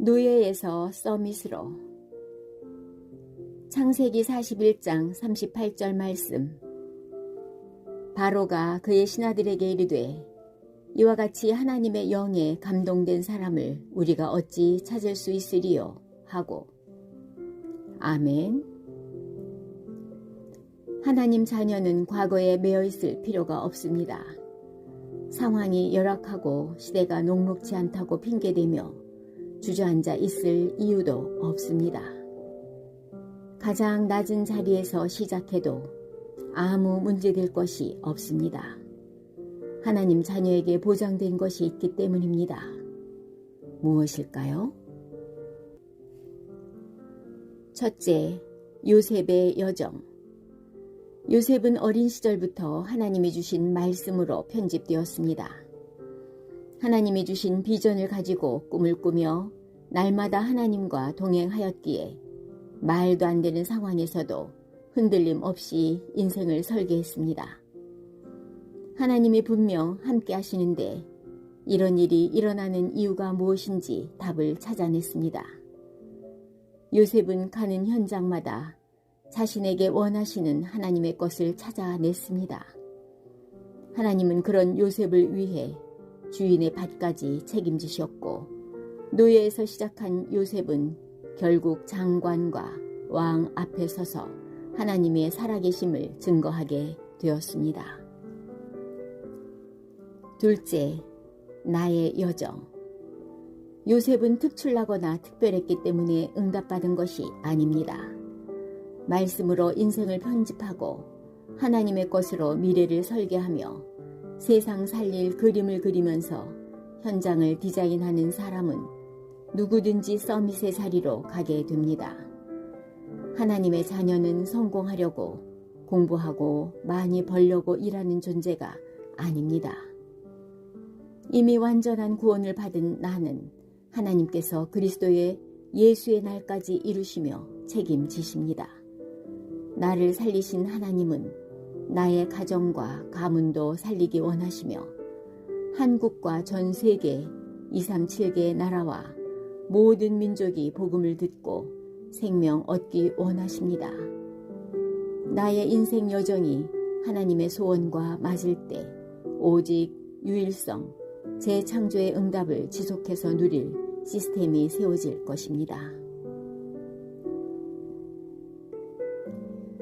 노예에서 서밋으로. 창세기 41장 38절 말씀. 바로가 그의 신하들에게 이르되 이와 같이 하나님의 영에 감동된 사람을 우리가 어찌 찾을 수 있으리요 하고. 아멘. 하나님 자녀는 과거에 매여 있을 필요가 없습니다. 상황이 열악하고 시대가 녹록지 않다고 핑계대며 주저앉아 있을 이유도 없습니다. 가장 낮은 자리에서 시작해도 아무 문제될 것이 없습니다. 하나님 자녀에게 보장된 것이 있기 때문입니다. 무엇일까요? 첫째, 요셉의 여정. 요셉은 어린 시절부터 하나님이 주신 말씀으로 편집되었습니다. 하나님이 주신 비전을 가지고 꿈을 꾸며 날마다 하나님과 동행하였기에 말도 안 되는 상황에서도 흔들림 없이 인생을 설계했습니다. 하나님이 분명 함께 하시는데 이런 일이 일어나는 이유가 무엇인지 답을 찾아냈습니다. 요셉은 가는 현장마다 자신에게 원하시는 하나님의 것을 찾아냈습니다. 하나님은 그런 요셉을 위해 주인의 밭까지 책임지셨고 노예에서 시작한 요셉은 결국 장관과 왕 앞에 서서 하나님의 살아계심을 증거하게 되었습니다. 둘째, 나의 여정. 요셉은 특출나거나 특별했기 때문에 응답받은 것이 아닙니다. 말씀으로 인생을 편집하고 하나님의 것으로 미래를 설계하며 세상 살릴 그림을 그리면서 현장을 디자인하는 사람은 누구든지 서밋의 자리로 가게 됩니다. 하나님의 자녀는 성공하려고 공부하고 많이 벌려고 일하는 존재가 아닙니다. 이미 완전한 구원을 받은 나는 하나님께서 그리스도의 예수의 날까지 이루시며 책임지십니다. 나를 살리신 하나님은 나의 가정과 가문도 살리기 원하시며 한국과 전 세계 237개의 나라와 모든 민족이 복음을 듣고 생명 얻기 원하십니다. 나의 인생 여정이 하나님의 소원과 맞을 때 오직 유일성, 재창조의 응답을 지속해서 누릴 시스템이 세워질 것입니다.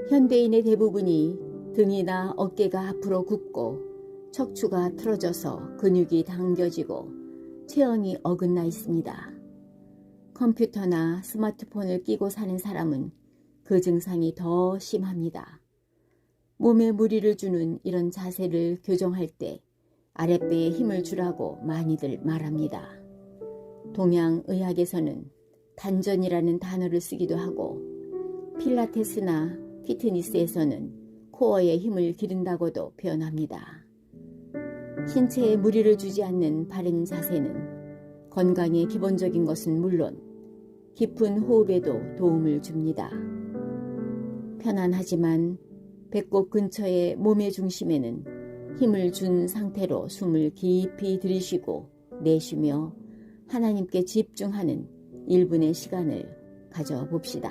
현대인의 대부분이 등이나 어깨가 앞으로 굽고 척추가 틀어져서 근육이 당겨지고 체형이 어긋나 있습니다. 컴퓨터나 스마트폰을 끼고 사는 사람은 그 증상이 더 심합니다. 몸에 무리를 주는 이런 자세를 교정할 때 아랫배에 힘을 주라고 많이들 말합니다. 동양의학에서는 단전이라는 단어를 쓰기도 하고 필라테스나 피트니스에서는 코어에 힘을 기른다고도 표현합니다. 신체에 무리를 주지 않는 바른 자세는 건강의 기본적인 것은 물론 깊은 호흡에도 도움을 줍니다. 편안하지만 배꼽 근처의 몸의 중심에는 힘을 준 상태로 숨을 깊이 들이쉬고 내쉬며 하나님께 집중하는 1분의 시간을 가져봅시다.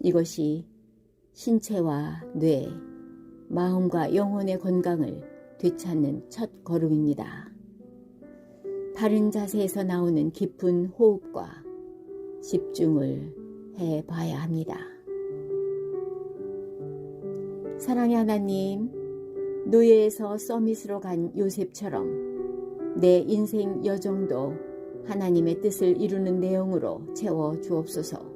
이것이 신체와 뇌, 마음과 영혼의 건강을 되찾는 첫 걸음입니다. 바른 자세에서 나오는 깊은 호흡과 집중을 해 봐야 합니다. 사랑의 하나님, 노예에서 서밋으로 간 요셉처럼 내 인생 여정도 하나님의 뜻을 이루는 내용으로 채워 주옵소서.